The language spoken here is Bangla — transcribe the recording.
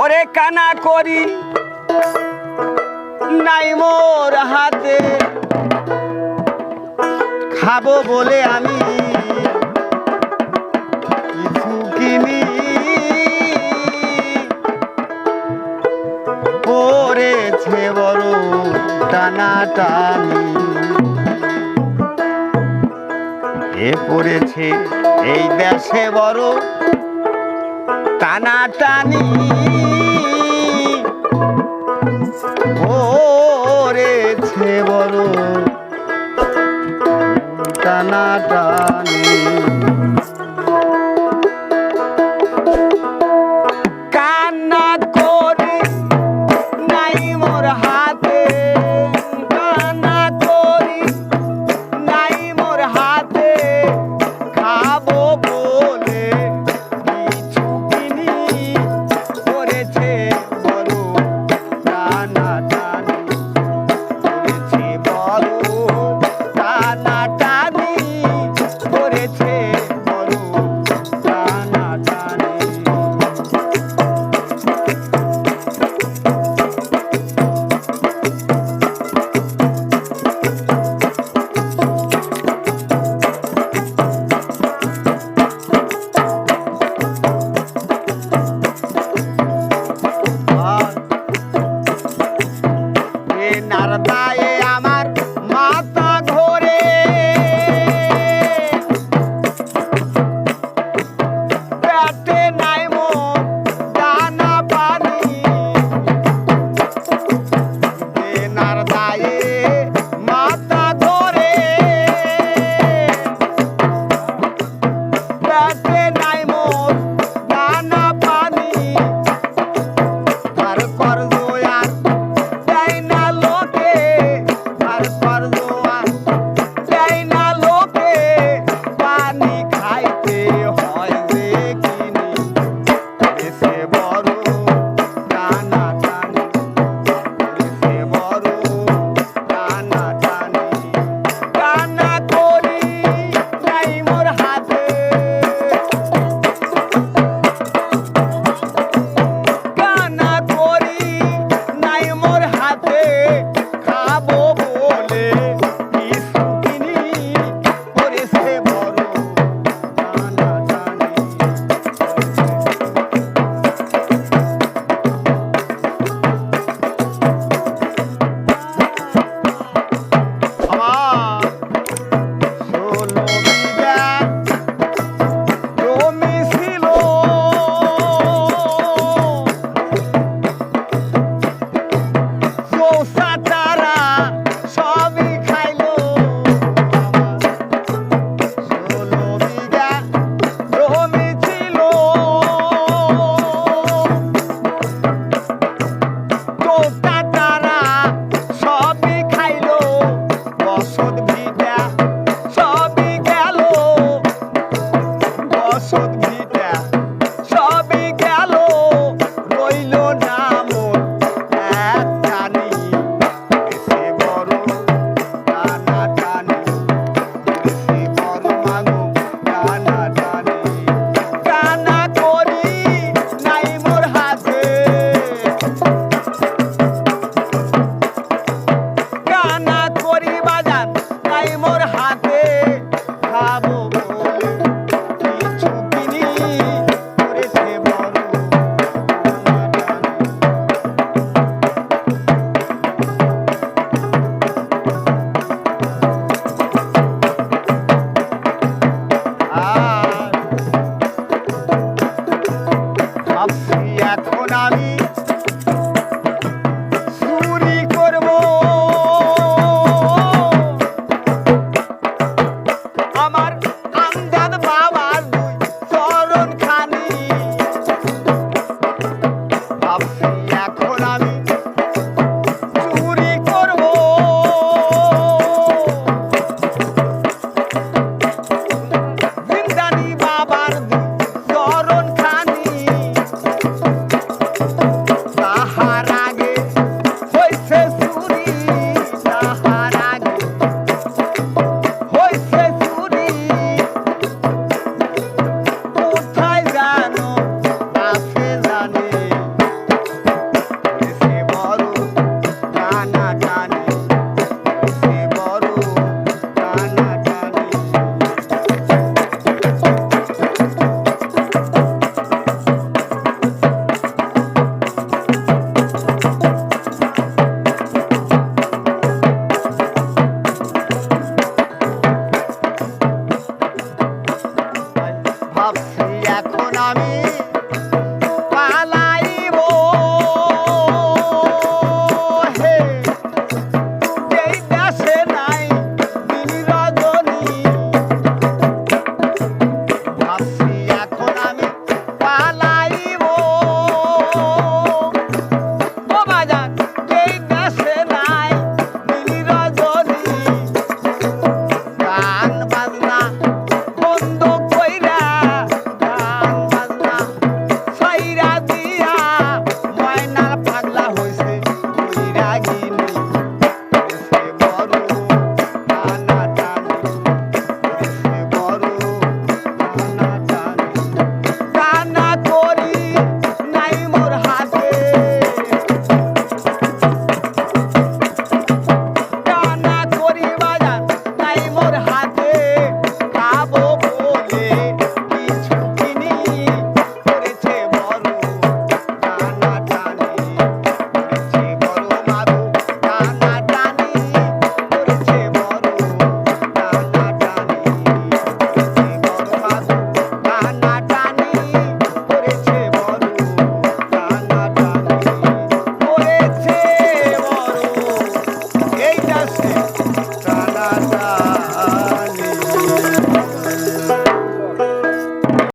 ওরে কানা করি নাই মোর হাতে। খাব বলে আমি এ পড়েছে এই দেশে বড় টানাটানি ভরেছে বড় কানাটা Sahara. ভাবছি এখন আমি